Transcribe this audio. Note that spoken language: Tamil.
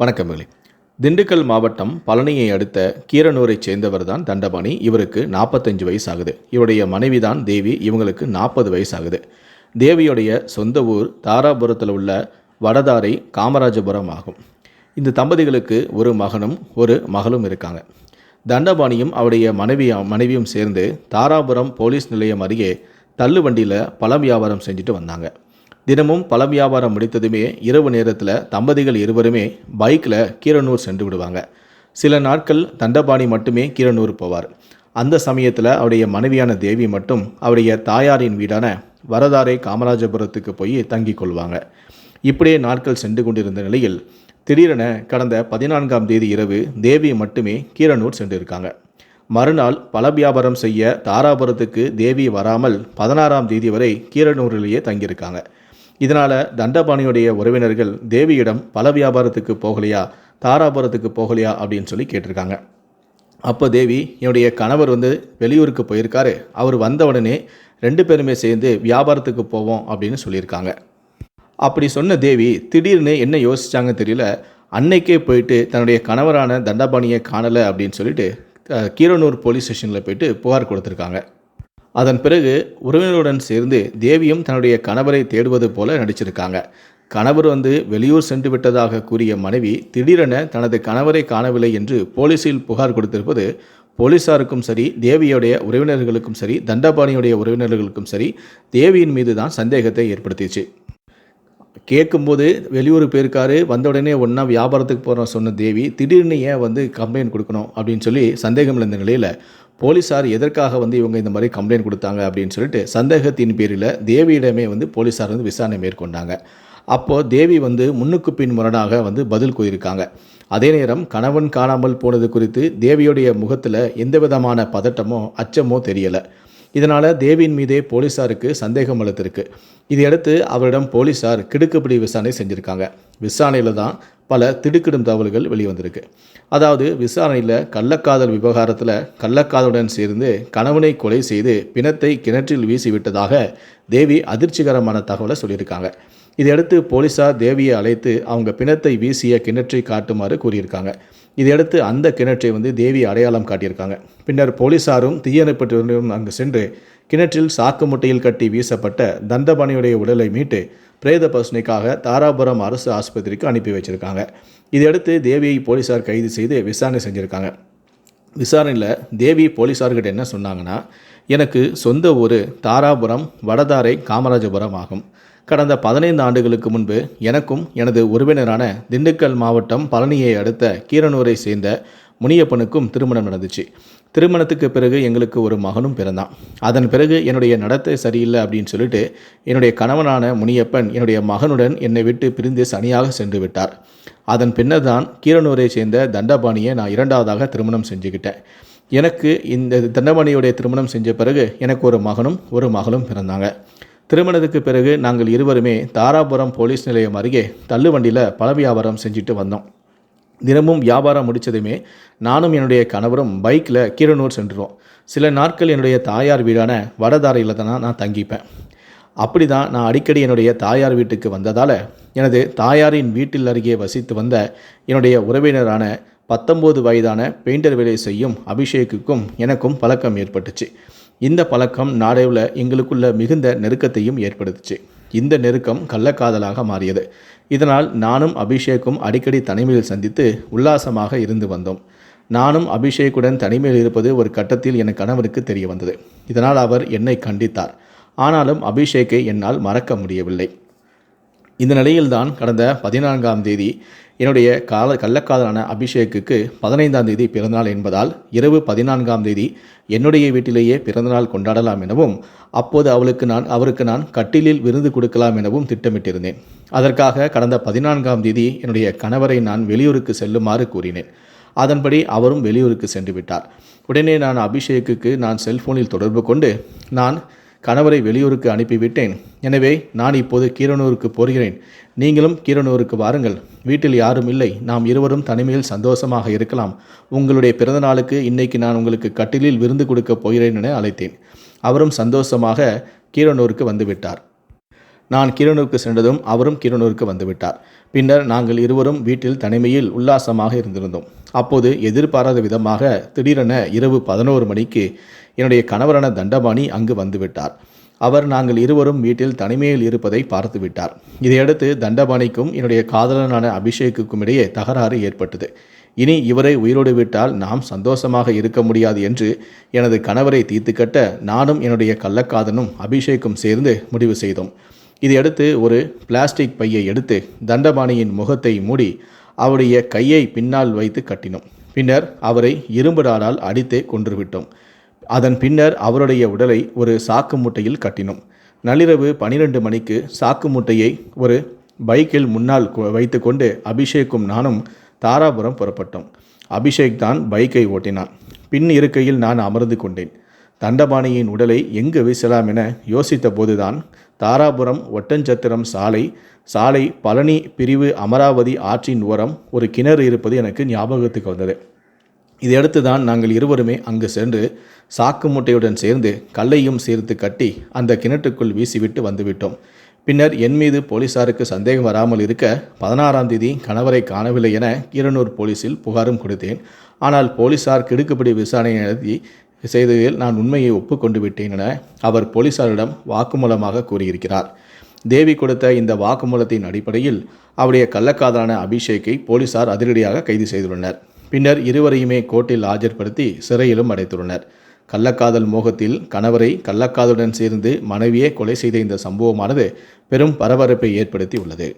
வணக்கமில்லை திண்டுக்கல் மாவட்டம் பழனியை அடுத்த கீரனூரைச் சேர்ந்தவர் தான் தண்டபாணி. இவருக்கு நாற்பத்தஞ்சு வயசு ஆகுது இவருடைய மனைவி தான் தேவி. இவங்களுக்கு நாற்பது வயசு ஆகுது தேவியுடைய சொந்த ஊர் தாராபுரத்தில் உள்ள வடதாரை காமராஜபுரம் ஆகும். இந்த தம்பதிகளுக்கு ஒரு மகனும் ஒரு மகளும் இருக்காங்க. தண்டபாணியும் அவருடைய மனைவி மனைவியும் சேர்ந்து தாராபுரம் போலீஸ் நிலையம் அருகே தள்ளுவண்டியில் பழம் வியாபாரம் செஞ்சுட்டு வந்தாங்க. தினமும் பழம் வியாபாரம் முடித்ததுமே இரவு நேரத்தில் தம்பதிகள் இருவருமே பைக்கில் கீரனூர் சென்று விடுவாங்க. சில நாட்கள் தண்டபாணி மட்டுமே கீரனூர் போவார். அந்த சமயத்தில் அவருடைய மனைவியான தேவி மட்டும் அவருடைய தாயாரின் வீடான வரதாரை காமராஜபுரத்துக்கு போய் தங்கிக் கொள்வாங்க. இப்படியே நாட்கள் சென்று கொண்டிருந்த நிலையில் திடீரென கடந்த பதினான்காம் தேதி இரவு தேவி மட்டுமே கீரனூர் சென்றிருக்காங்க. மறுநாள் பல வியாபாரம் செய்ய தாராபுரத்துக்கு தேவி வராமல் பதினாறாம் தேதி வரை கீரனூரிலேயே தங்கியிருக்காங்க. இதனால் தண்டபாணியுடைய உறவினர்கள் தேவியிடம் பல வியாபாரத்துக்கு போகலையா தாராபுரத்துக்கு போகலையா அப்படின்னு சொல்லி கேட்டிருக்காங்க. அப்போ தேவி என்னுடைய கணவர் வந்து வெளியூருக்கு போயிருக்காரு. அவர் வந்த உடனே ரெண்டு பேருமே சேர்ந்து வியாபாரத்துக்கு போவோம் அப்படின்னு சொல்லியிருக்காங்க. அப்படி சொன்ன தேவி திடீர்னு என்ன யோசிச்சாங்க தெரியல. அன்னைக்கே போயிட்டு தன்னுடைய கணவரான தண்டபாணியை காணலை அப்படின்னு சொல்லிட்டு கீரனூர் போலீஸ் ஸ்டேஷனில் போயிட்டு புகார் கொடுத்துருக்காங்க. அதன் பிறகு உறவினருடன் சேர்ந்து தேவியும் தன்னுடைய கணவரை தேடுவது போல நடிச்சிருக்காங்க. கணவர் வந்து வெளியூர் சென்று விட்டதாக கூறிய மனைவி திடீரென தனது கணவரை காணவில்லை என்று போலீஸில் புகார் கொடுத்திருப்பது போலீசாருக்கும் சரி தேவியுடைய உறவினர்களுக்கும் சரி தண்டபாணியுடைய உறவினர்களுக்கும் சரி தேவியின் மீது தான் சந்தேகத்தை ஏற்படுத்திச்சு. கேட்கும்போது வெளியூர் போயிருக்காரு வந்த உடனே ஒன்றா வியாபாரத்துக்கு போகிறோம் சொன்ன தேவி திடீர்னு ஏன் வந்து கம்ப்ளைண்ட் கொடுக்கணும் அப்படின்னு சொல்லி சந்தேகம் இருந்த நிலையில் போலீஸார் எதற்காக வந்து இவங்க இந்த மாதிரி கம்ப்ளைண்ட் கொடுத்தாங்க அப்படின்னு சொல்லிட்டு சந்தேகத்தின் பேரில் தேவியிடமே வந்து போலீஸார் வந்து விசாரணை மேற்கொண்டாங்க. அப்போது தேவி வந்து முன்னுக்கு பின் முரணாக வந்து பதில் கூறியிருக்காங்க. அதே நேரம் கணவன் காணாமல் போனது குறித்து தேவியுடைய முகத்தில் எந்த விதமான பதட்டமோ அச்சமோ தெரியலை. இதனால் தேவியின் மீதே போலீஸாருக்கு சந்தேகம் வளர்த்துருக்கு. இதையடுத்து அவரிடம் போலீஸார் கிடுக்குப்பிடி விசாரணை செஞ்சுருக்காங்க. விசாரணையில் தான் பல திடுக்கிடும் தகவல்கள் வெளிவந்திருக்கு. அதாவது விசாரணையில் கள்ளக்காதல் விவகாரத்தில் கள்ளக்காதலுடன் சேர்ந்து கணவனை கொலை செய்து பிணத்தை கிணற்றில் வீசிவிட்டதாக தேவி அதிர்ச்சிகரமான தகவலை சொல்லியிருக்காங்க. இதையடுத்து போலீசார் தேவியை அழைத்து அவங்க பிணத்தை வீசிய கிணற்றை காட்டுமாறு கூறியிருக்காங்க. இதையடுத்து அந்த கிணற்றை வந்து தேவி அடையாளம் காட்டியிருக்காங்க. பின்னர் போலீசாரும் தீயணைப்பட்டவர்களும் அங்கு சென்று கிணற்றில் சாக்கு முட்டையில் கட்டி வீசப்பட்ட தண்டபாணியுடைய உடலை மீட்டு பிரேத பசுனைக்காக தாராபுரம் அரசு ஆஸ்பத்திரிக்கு அனுப்பி வச்சிருக்காங்க. இதையடுத்து தேவியை போலீசார் கைது செய்து விசாரணை செஞ்சுருக்காங்க. விசாரணையில் தேவி போலீஸார்கிட்ட என்ன சொன்னாங்கன்னா எனக்கு சொந்த ஊர் தாராபுரம் வடதாரை காமராஜபுரம் ஆகும். கடந்த பதினைந்து ஆண்டுகளுக்கு முன்பு எனக்கும் எனது உறவினரான திண்டுக்கல் மாவட்டம் பழனியை அடுத்த கீரனூரை சேர்ந்த முனியப்பனுக்கும் திருமணம் நடந்துச்சு. திருமணத்துக்கு பிறகு எங்களுக்கு ஒரு மகனும் பிறந்தான். அதன் பிறகு என்னுடைய நடத்தை சரியில்லை அப்படின்னு சொல்லிட்டு என்னுடைய கணவனான முனியப்பன் என்னுடைய மகனுடன் என்னை விட்டு பிரிந்து சனியாக சென்று விட்டார். அதன் பின்னர் தான் கீரனூரை சேர்ந்த தண்டபாணியை நான் இரண்டாவதாக திருமணம் செஞ்சுக்கிட்டேன். எனக்கு இந்த தண்டபாணியுடைய திருமணம் செஞ்ச பிறகு எனக்கு ஒரு மகனும் ஒரு மகளும் பிறந்தாங்க. திருமணத்துக்கு பிறகு நாங்கள் இருவருமே தாராபுரம் போலீஸ் நிலையம் அருகே தள்ளுவண்டியில் பல வியாபாரம் செஞ்சுட்டு வந்தோம். தினமும் வியாபாரம் முடித்ததுமே நானும் என்னுடைய கணவரும் பைக்கில் கீரனூர் சென்றுருவோம் சில நாட்கள் என்னுடைய தாயார் வீடான வடதாரையில் தான் நான் தங்கிப்பேன். அப்படி தான் நான் அடிக்கடி என்னுடைய தாயார் வீட்டுக்கு வந்ததால் எனது தாயாரின் வீட்டில் அருகே வசித்து வந்த என்னுடைய உறவினரான பத்தொம்போது வயதான பெயிண்டர் வேலை செய்யும் அபிஷேக்குக்கும் எனக்கும் பழக்கம் ஏற்பட்டுச்சு. இந்த பழக்கம் நாடைவில் எங்களுக்குள்ள மிகுந்த நெருக்கத்தையும் ஏற்படுத்துச்சு. இந்த நெருக்கம் கள்ளக்காதலாக மாறியது. இதனால் நானும் அபிஷேக்கும் அடிக்கடி தனிமையில் சந்தித்து உல்லாசமாக இருந்து வந்தோம். நானும் அபிஷேக்குடன் தனிமையில் இருப்பது ஒரு கட்டத்தில் என் கணவருக்கு தெரிய வந்தது. இதனால் அவர் என்னை கண்டித்தார். ஆனாலும் அபிஷேக்கை என்னால் மறக்க முடியவில்லை. இந்த நிலையில்தான் கடந்த பதினான்காம் தேதி என்னுடைய கால கள்ளக்காதலான அபிஷேக்குக்கு பதினைந்தாம் தேதி பிறந்தநாள் என்பதால் இரவு பதினான்காம் தேதி என்னுடைய வீட்டிலேயே பிறந்தநாள் கொண்டாடலாம் எனவும் அப்போது அவளுக்கு நான் அவருக்கு நான் கட்டிலில் விருந்து கொடுக்கலாம் எனவும் திட்டமிட்டிருந்தேன். அதற்காக கடந்த பதினான்காம் தேதி என்னுடைய கணவரை நான் வெளியூருக்கு செல்லுமாறு கூறினேன். அதன்படி அவரும் வெளியூருக்கு சென்று விட்டார் உடனே நான் அபிஷேக்குக்கு நான் செல்போனில் தொடர்பு கொண்டு நான் கணவரை வெளியூருக்கு அனுப்பிவிட்டேன். எனவே நான் இப்போது கீரனூருக்கு போகிறேன். நீங்களும் கீரனூருக்கு வாருங்கள். வீட்டில் யாரும் இல்லை. நாம் இருவரும் தனிமையில் சந்தோஷமாக இருக்கலாம். உங்களுடைய பிறந்த நாளுக்கு இன்னைக்கு நான் உங்களுக்கு கட்டிலில் விருந்து கொடுக்க போகிறேன் என அழைத்தேன். அவரும் சந்தோஷமாக கீரனூருக்கு வந்துவிட்டார். நான் கீரனூருக்கு சென்றதும் அவரும் கிருணூருக்கு வந்துவிட்டார். பின்னர் நாங்கள் இருவரும் வீட்டில் தனிமையில் உல்லாசமாக இருந்திருந்தோம். அப்போது எதிர்பாராத விதமாக திடீரென இரவு பதினோரு மணிக்கு என்னுடைய கணவரான தண்டபாணி அங்கு வந்துவிட்டார். அவர் நாங்கள் இருவரும் வீட்டில் தனிமையில் இருப்பதை பார்த்துவிட்டார். இதையடுத்து தண்டபாணிக்கும் என்னுடைய காதலனான அபிஷேக்குக்கும் இடையே தகராறு ஏற்பட்டது. இனி இவரை உயிரோடு விட்டால் நாம் சந்தோஷமாக இருக்க முடியாது என்று எனது கணவரை தீர்த்து கட்ட நானும் என்னுடைய கள்ளக்காதனும் அபிஷேக்கும் சேர்ந்து முடிவு செய்தோம். இதையடுத்து ஒரு பிளாஸ்டிக் பையை எடுத்து தண்டபாணியின் முகத்தை மூடி அவருடைய கையை பின்னால் வைத்து கட்டினோம். பின்னர் அவரை இரும்புடாலால் அடித்தே கொன்றுவிட்டோம். அதன் பின்னர் அவருடைய உடலை ஒரு சாக்கு மூட்டையில் கட்டினோம். நள்ளிரவு பனிரெண்டு மணிக்கு சாக்கு மூட்டையை ஒரு பைக்கில் முன்னால் வைத்து கொண்டு அபிஷேக்கும் நானும் தாராபுரம் புறப்பட்டோம். அபிஷேக் தான் பைக்கை ஓட்டினான். பின் இருக்கையில் நான் அமர்ந்து கொண்டேன். தண்டபாணியின் உடலை எங்கு வீசலாம் என யோசித்த போதுதான் தாராபுரம் ஒட்டஞ்சத்திரம் சாலை சாலை பழனி பிரிவு அமராவதி ஆற்றின் ஓரம் ஒரு கிணறு இருப்பது எனக்கு ஞாபகத்துக்கு வந்தது. இதையடுத்து தான் நாங்கள் இருவருமே அங்கு சென்று சாக்கு மூட்டையுடன் சேர்ந்து கல்லையும் சேர்த்து கட்டி அந்த கிணற்றுக்குள் வீசிவிட்டு வந்துவிட்டோம். பின்னர் என் மீது போலீசாருக்கு சந்தேகம் வராமல் இருக்க பதினாறாம் தேதி கணவரை காணவில்லை என கீரனூர் போலீசில் புகாரும் கொடுத்தேன். ஆனால் போலீசார் கிடுக்குப்பிடி விசாரணை நடத்தி செய்ததில் நான் உண்மையை ஒப்புக்கொண்டு விட்டேன் என அவர் போலீசாரிடம் வாக்குமூலமாக கூறியிருக்கிறார். தேவி கொடுத்த இந்த வாக்குமூலத்தின் அடிப்படையில் அவருடைய கள்ளக்காதலான அபிஷேக்கை போலீசார் அதிரடியாக கைது செய்துள்ளனர். பின்னர் இருவரையுமே கோர்ட்டில் ஆஜர்படுத்தி சிறையிலும் அடைத்துள்ளனர். கள்ளக்காதல் மோகத்தில் கணவரை கள்ளக்காதலுடன் சேர்ந்து மனைவியே கொலை செய்த இந்த சம்பவமானது பெரும் பரபரப்பை ஏற்படுத்தி உள்ளது